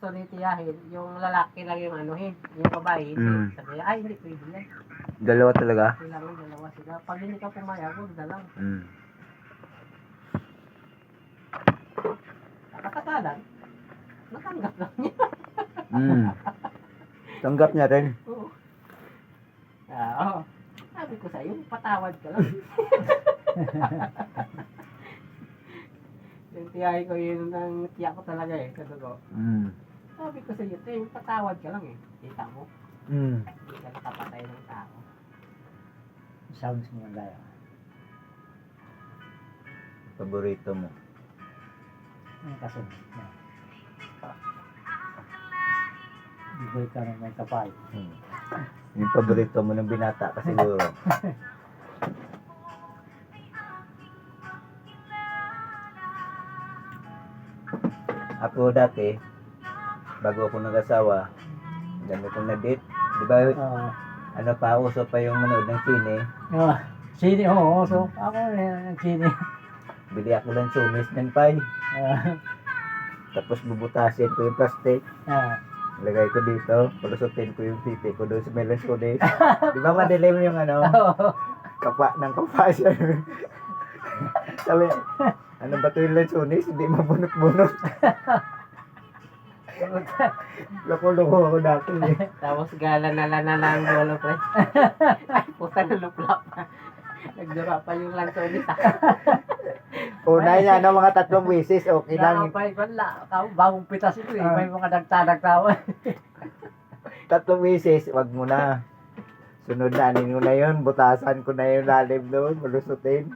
gusto ni tiyahin, yung lalaki lang yung anuhin, yung babae, hindi. Mm. Sabi niya, ay, hindi pwede yan. Dalawa talaga? Kailangan dalawa sila. Pag hindi ka pumayag, huwag na lang. Mm. Nakatagalan, natanggap lang niya. Mm. Tanggap niya rin. Oo. Ah, oo. Sabi ko sa'yo, patawad ka lang. yung tiyahin ko yun ang tiyak ko talaga eh, sa dugo. Mm. Sabi ko sa'yo, Ting, patawad ka lang eh. Kita mo, Mm. hindi ka nakapatay ng tao. Sounds mo ang gaya. Paborito mo. Ang kasunod. Yeah. Bigoy ka ng may kapal. Mm. Yung paborito mo ng binata ka siguro. Ako dati, bago ako nag-asawa, dami kong na-date. Di ba, Oo. ano pa, uso pa yung manood ng sine. Oh, sini, oo. So, ako eh, sini. Bili ako ng sumis ng pie. Ah, Tapos bubutasin ko yung plastic. ah. Lagay ko dito. Palusutin ko yung pipi ko doon sa melon sunis. Di ba madilim yung ano? Oo. Kapa ng kapa siya. Sabi, ano ba ito yung lansunis? Hindi mabunot-bunot. Loko-loko ako dati eh. Tapos gala na lang na lang dulo pre. Ay, puta na luplap na. Nagdura pa yung lansonis ah. Una niya, ano, mga tatlong wisis, okay lang. Nakapay ko la, ka- bagong pitas ito eh. Ah. May mga dagta-dagtawa. Tatlong wisis, wag mo na. Sunod na, anin mo na yun. Butasan ko na yung lalim doon, malusutin.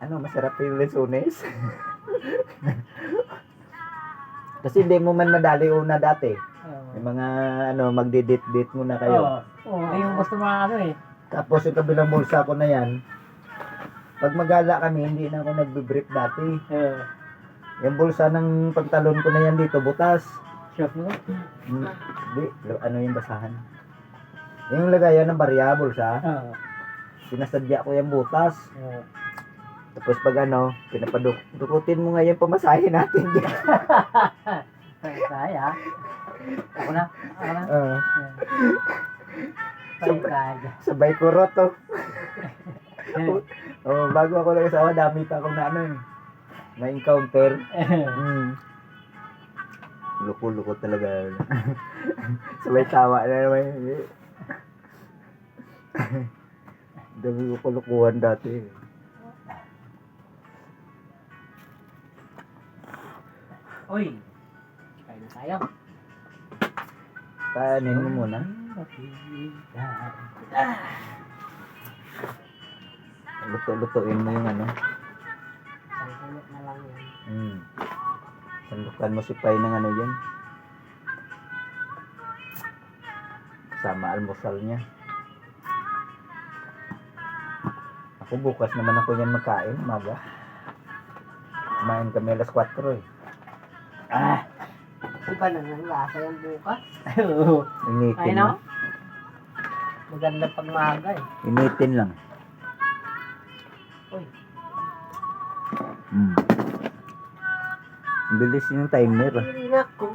Ano, masarap yung lansunis. Kasi hindi mo man madali una dati. Yung mga, ano, magdi-date-date muna kayo. Oo. Oo, hindi mo gusto mga ano eh. Tapos yung kabilang bulsa ko na yan, pag magala kami, hindi na ako nagbe-brief dati. Oo. Yung bulsa ng pantalon ko na yan dito, butas. Shot mo? Hmm, Di, ano yung basahan? Yung lagayan ng barya, bulsa, Oo. sinasadya ko yung butas. Oo. Tapos pag ano, pinapadukutin mo ngayon pamasahe natin dyan. Kaya. Ako na. Ako na. Kaya kaya. sabay kurot to. Oh, bago ako lang asawa, dami pa akong na ano eh. Na-encounter. Hmm. Luko-luko talaga. Sabay tawa na naman. Dami ko kulukuhan dati. Uy, kain na tayo. Kanin mo muna. Luto-lutuin mo yung ano. Sangkulot na lang yan. Hmm. Sandukan mo si Pai ng ano yan. Sama almusal niya. Ako bukas naman ako yan magkain, umaga. Kumain kami alas 4 eh. Ah. Iba na ng lasa yung bukas. Oo. Initin Ay no? lang. Maganda pag maaga eh. Initin lang. Uy. Ang Bilis yung timer. ah. hindi na ko